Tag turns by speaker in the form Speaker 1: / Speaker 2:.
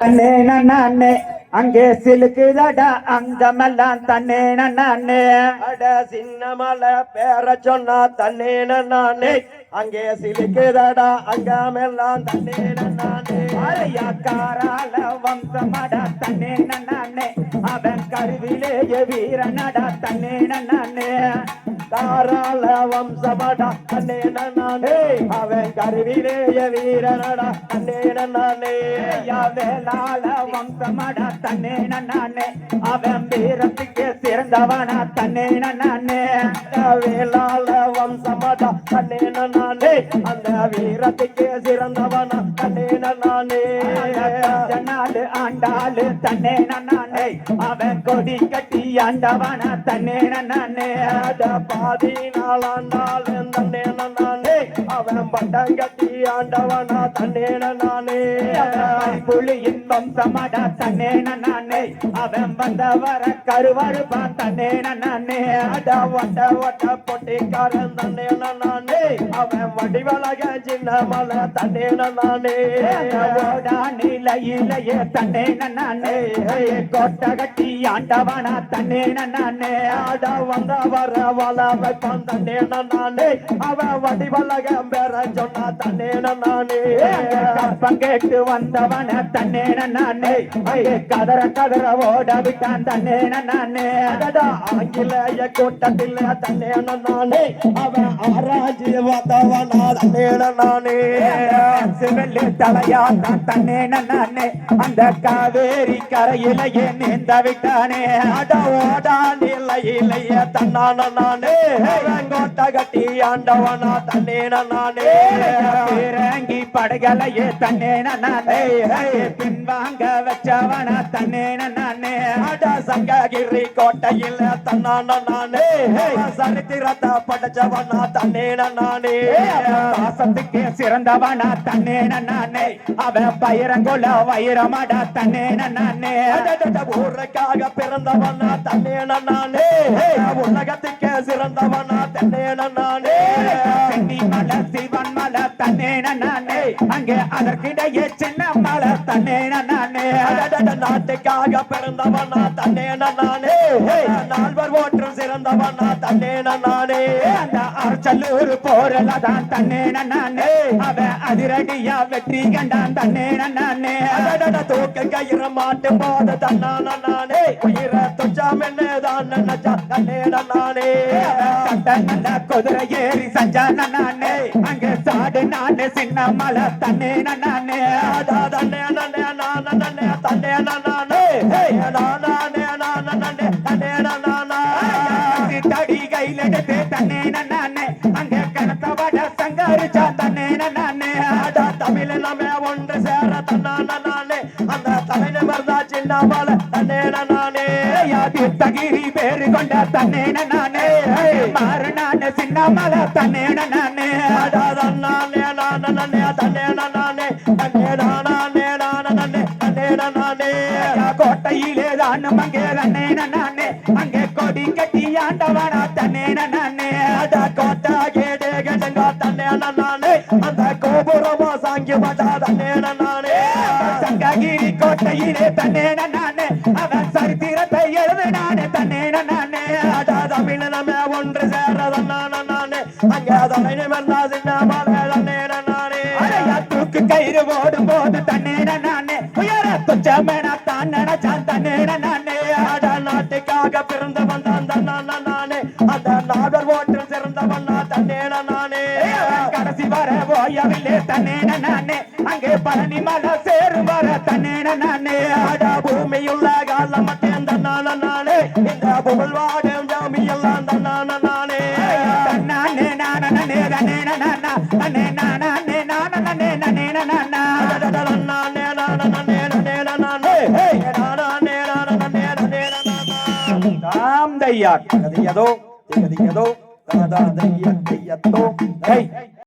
Speaker 1: தன்னே நன்னே அங்கே சிலுக்குதடா அங்கமெல்லாம் தன்னே நன்னே
Speaker 2: அட சின்ன மலை பேர சொன்னா தன்னேன நானே அங்கே சிலிக்குதடா அங்காமெல்லாம் தன்னேன நானே
Speaker 1: அழையாக்காரால வம்சமடா தன்னே நன்னே அவன் கருவிலேயே வீரனடா தன்னே நன்னே
Speaker 2: தாராள வம்சமடா தன்னேன நானே அவன் கருவிலேய வீரனடா தன்னேன நானே
Speaker 1: ஐயா வேளாள வம்சமடா தன்னே நன்னே அவன் வீரத்துக்கு சிறந்தவனா தன்னே நன்னே
Speaker 2: வேளாள வம்சமடா தன்னேன நானே அந்த வீரத்துக்கு சிறந்தவனா தன்னேன நானே
Speaker 1: நாடு ஆண்டாளு தன்னே நன்னே அவன் கொடி கட்டி ஆண்டவன தன்னே நன்னே
Speaker 2: அத பாதி நாளாண்டால் தன்னேன நானே அவன் பட்டம் கட்டி ஆண்டவனா தன்னேன நானே
Speaker 1: புலி இன்பம் சமட தன்னே நானே அவன் வந்தவர கருவறுப்பான் தன்னே நானே
Speaker 2: அட வட்ட வட்ட பொட்டிக்காரன் தன்னேன நானே அவன் வடிவழக சின்ன மலை தன்னேன நானே
Speaker 1: ஓடா நிலையிலேயே தன்னே நன்னே கோட்டை கட்ட கட்டி ஆண்டவனா தன்னே நானே
Speaker 2: ஆட வந்த வர வள வைப்பான் தன்னே நானே அவ வடி வலக பேர சொன்னா தன்னே நானே
Speaker 1: பங்கேட்டு வந்தவன தன்னே நானே கதற கதற ஓட விட்டான் தன்னே நானே
Speaker 2: அதடா ஆங்கிலேய கூட்டத்தில் தன்னே நானே அவன் ஆராய்ச்சி வந்தவனா தன்னே நானே
Speaker 1: சிவல்லு தலையா தான் நானே அந்த காவேரி கரையில என் நீந்த விட்டானே
Speaker 2: அட ஓடா நிலையிலைய தன்னான நானே கோட்டை கட்டி ஆண்டவனா தன்னேன நானே
Speaker 1: இறங்கி படகலையே தன்னே நன்னே பின்வாங்க வச்சவன தன்னே நன்னே
Speaker 2: அட சங்ககிரி கோட்டையில் தன்னான நானே சரித்திரத்தை படைச்சவனா தன்னேன நானே
Speaker 1: பாசத்துக்கு சிறந்தவனா தன்னே நன்னே அவன் பயிரங்கொல வைரமடா தன்னே நன்னே
Speaker 2: அடடட ஊருக்காக பிறந்தவனா தன்னேன நானே உலகத்துக்கே சிறந்தவனா தன்னேன நானே
Speaker 1: சென்னி மலை சிவன் மலை தன்னே நன்னே அங்கே அதற்கிடையே சின்ன மலை தன்னே நன்னே
Speaker 2: அடடட நாட்டுக்காக பிறந்தவனா தன்னேன நானே நால்வர் ஓற்றும் சிறந்தவனா தன்னேன நானே
Speaker 1: சல்லூர் போரல தான் தன்னே நன்னே அவ அதிரடியா வெற்றி கண்டான் தன்னே நன்னே
Speaker 2: அடடட தூக்க கயிற மாட்டு போத தன்னான நானே உயிர தொச்சாம் என்னதான் நினைச்சா தன்னேன நானே
Speaker 1: கட்ட நல்ல குதிரை ஏறி சஞ்சான நானே அங்க சாடு நானே சின்ன மலை தன்னே நன்னே
Speaker 2: அடா தன்னே நன்னே நான நன்னே தன்னே நானே நானே நான நன்னே தன்னே நானா
Speaker 1: தடி கையில் எடுத்து
Speaker 2: ஒன்று சேர தன்னான. நானே அந்த தலைநகர் தான் சின்ன மலை தன்னே நானே.
Speaker 1: தகிரி பேரு கொண்ட தன்னேன நானே. மாறு நானே சின்ன மலை தன்னே நானே.
Speaker 2: அடா நானே நான நன்னே தன்னே நானே. தன்னே நானே நான தன்னேன நானே.
Speaker 1: கோட்டையிலே தான் அங்கே தன்னேன நானே. அங்கே கொடி கட்டி ஆண்டவனா தன்னேன நானே.
Speaker 2: நானே தன்னே நானே
Speaker 1: அவன் சரித்திரத்தை நானே தன்னே நானே
Speaker 2: அடா தமிழ் நம்ம ஒன்று சேர நான நானே. அங்கே தலைநிமர் சின்ன மலை தன்னே நானே
Speaker 1: அடையா தூக்கு கயிறு ஓடும் போது தன்னே நானே உயர துச்சமேனா தான் நினைச்சான் தன்னே நானே
Speaker 2: அட நாட்டுக்காக பிறந்த வந்தான் தன்னான நானே அந்த நாடர் ஓட்டில் சிறந்தவன் நான் தன்னேன நானே
Speaker 1: கடைசி வர ஓயவில்லை தன்னே நானே அங்கே பழனி மலை தாம் தையா
Speaker 2: கதியதோ கதியதோ தாதா தைய தையத்தோ
Speaker 1: ஹை